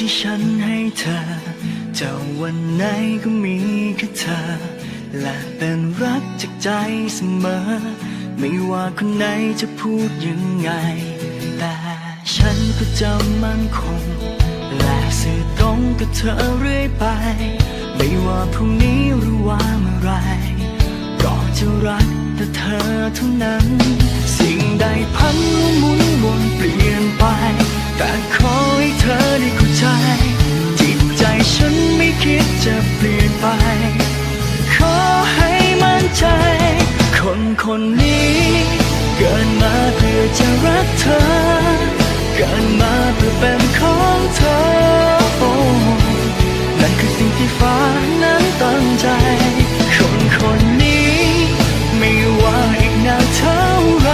ที่ฉันให้เธอจะวันไหนก็มีแค่เธอ และเป็นรักจากใจเสมอ ไม่ว่าคนไหนจะพูดยังไง แต่ฉันก็จะมั่นคง และสื่อตรงกับเธอเรื่อยไป ไม่ว่าพรุ่งนี้หรือว่าเมื่อไรก็จะรักแต่เธอเท่านั้น สิ่งใดพันหมุนวนเปลี่ยนไป คนนนี้ เกิดมาเพื่อจะรักเธอ เกิดมาเพื่อเป็นของเธอโอ้นั่นคือสิ่งที่ฟ้านั้นตั้งใจ คนคนนี้ ไม่ว่าอีกนานเท่าไร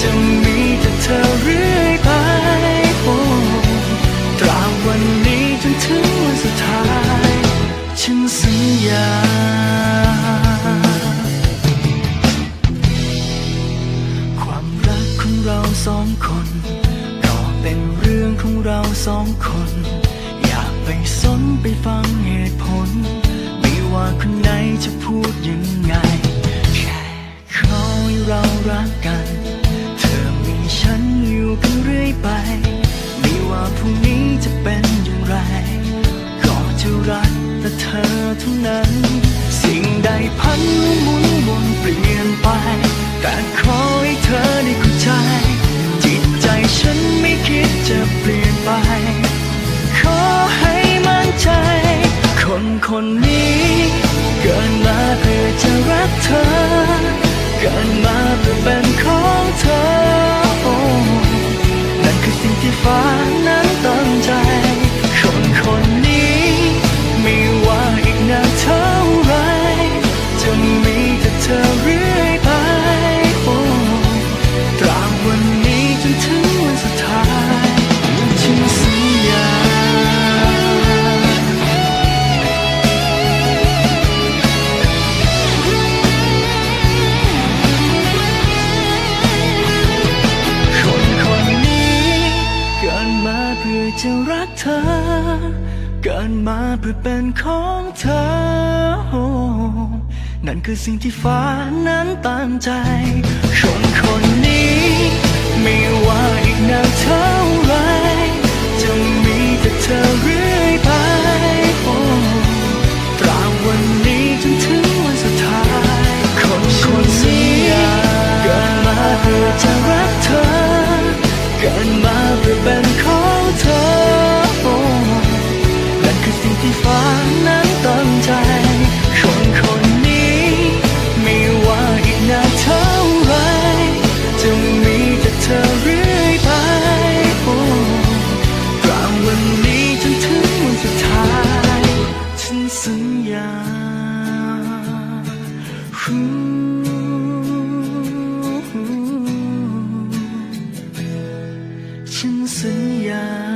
จะมีแต่เธอเรื่อยไปโอ้ตราบวันนี้จนถึงวันสุดท้าย ฉันสัญญา สองคนก็เป็นเรื่องของเราสองคน อยากไปสนไปฟังเหตุผล ไม่ว่าคนไหนจะพูดยังไง แค่ขอให้เรารักกัน เธอมีฉันอยู่กันเรื่อยไป ไม่ว่าพรุ่งนี้จะเป็นอย่างไร ก็จะรักแต่เธอเท่านั้น สิ่งใดพันหมุนวนเปลี่ยนไป แต่ขอใเพื่อเป็นของเธอ นั่นคือสิ่งที่ฟ้านั้นตั้งใจ อจะรักเธอ เกิดมาเพื่อเป็นของเธอ นั่นคือสิ่งที่ฟ้านั้นตามใจ คนคนนี้ ไม่ว่าอีกนานเท่า เพื่อเป็นของเธอโอ้นั่นคือสิ่งที่ฟ้านั้นตั้งใจ คนคนนี้ไม่ว่าอีกนานเท่าไรจะมีแต่เธอเรื่อยไปโอ้ตราบวันนี้จนถึงวันสุดท้าย ฉันสัญญา 怎样